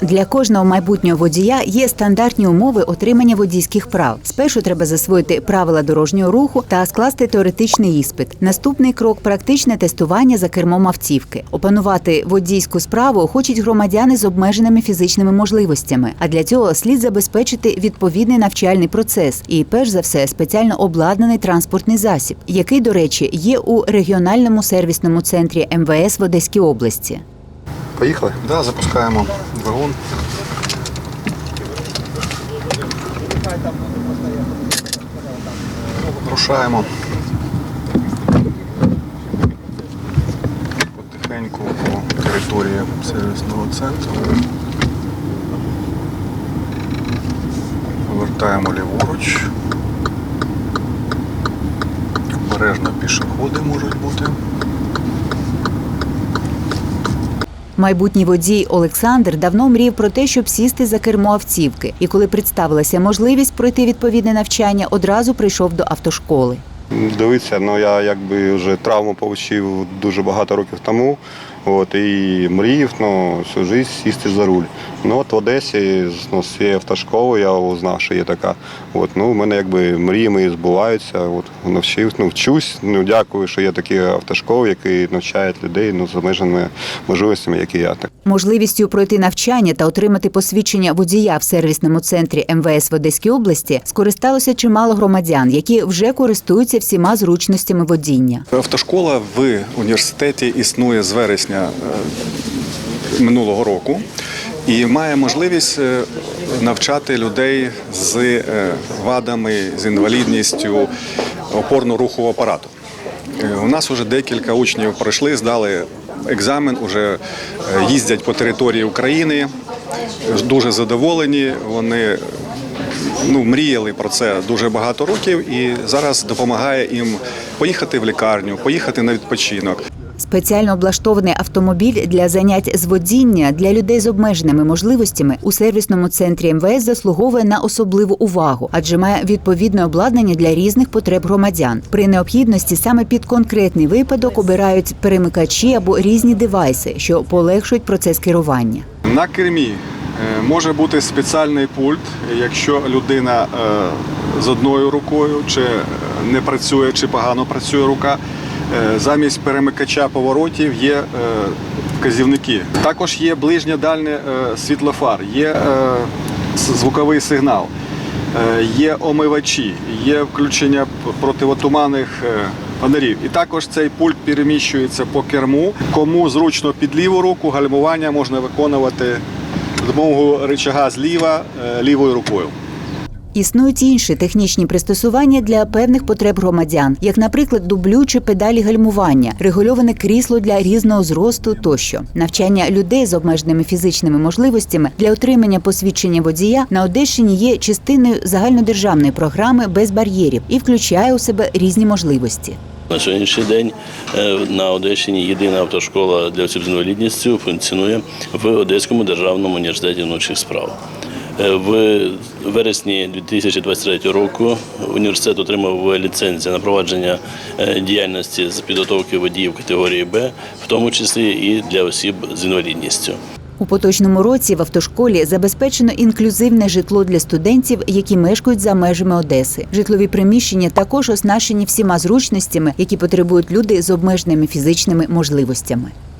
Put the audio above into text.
Для кожного майбутнього водія є стандартні умови отримання водійських прав. Спершу треба засвоїти правила дорожнього руху та скласти теоретичний іспит. Наступний крок практичне тестування за кермом автівки. Опанувати водійську справу хочуть громадяни з обмеженими фізичними можливостями. А для цього слід забезпечити відповідний навчальний процес і, перш за все, спеціально обладнаний транспортний засіб, який, до речі, є у регіональному сервісному центрі МВС в Одеській області. Поїхали? Да, запускаємо двигун. Рушаємо. Потихеньку по території сервісного центру. Повертаємо ліворуч. Обережно пішоходи можуть бути. Майбутній водій Олександр давно мрів про те, щоб сісти за кермо автівки. І коли представилася можливість пройти відповідне навчання, одразу прийшов до автошколи. Дивіться, ну я якби вже травму отримав дуже багато років тому. От, і мріяв ну, всю життя сісти за руль. Ну от в Одесі ну, з цієї автошколи я узнав, що є така. От, ну, у мене якби мрії мої збуваються. От, навчив, ну, вчусь. Ну, дякую, що є такі автошколи, які навчають людей ну, з обмеженими можливостями, як і я. Так. Можливістю пройти навчання та отримати посвідчення водія в сервісному центрі МВС в Одеській області скористалося чимало громадян, які вже користуються всіма зручностями водіння. Автошкола в університеті існує з вересня е, минулого року і має можливість е, навчати людей з е, вадами, з інвалідністю опорно-рухового апарату. У нас вже декілька учнів пройшли, здали екзамен, вже їздять по території України, дуже задоволені. Вони ну, мріяли про це дуже багато років і зараз допомагає їм поїхати в лікарню, поїхати на відпочинок. Спеціально облаштований автомобіль для занять з водіння для людей з обмеженими можливостями у сервісному центрі МВС заслуговує на особливу увагу, адже має відповідне обладнання для різних потреб громадян. При необхідності саме під конкретний випадок обирають перемикачі або різні девайси, що полегшують процес керування. На кермі е, може бути спеціальний пульт, якщо людина е, з одною рукою чи е, не працює, чи погано працює рука. Е, Замість перемикача поворотів є е, вказівники. Також є ближнє дальнє е, світлофар, є е, звуковий сигнал, є омивачі, є включення противотуманних фонарів. І також цей пульт переміщується по керму. Кому зручно під ліву руку, гальмування можна виконувати допомогою рычага зліва лівою рукою. Існують інші технічні пристосування для певних потреб громадян, як, наприклад, дублючі педалі гальмування, регульоване крісло для різного зросту тощо. Навчання людей з обмеженими фізичними можливостями для отримання посвідчення водія на Одещині є частиною загальнодержавної програми без бар'єрів і включає у себе різні можливості. На сьогоднішній день е, на Одещині єдина автошкола для осіб з інвалідністю функціонує в Одеському державному університеті внутрішніх справ. Е, В вересні 2023 року університет отримав ліцензію на провадження е, діяльності з підготовки водіїв категорії Б, в тому числі і для осіб з інвалідністю. У поточному році в автошколі забезпечено інклюзивне житло для студентів, які мешкають за межами Одеси. Житлові приміщення також оснащені всіма зручностями, які потребують люди з обмеженими фізичними можливостями.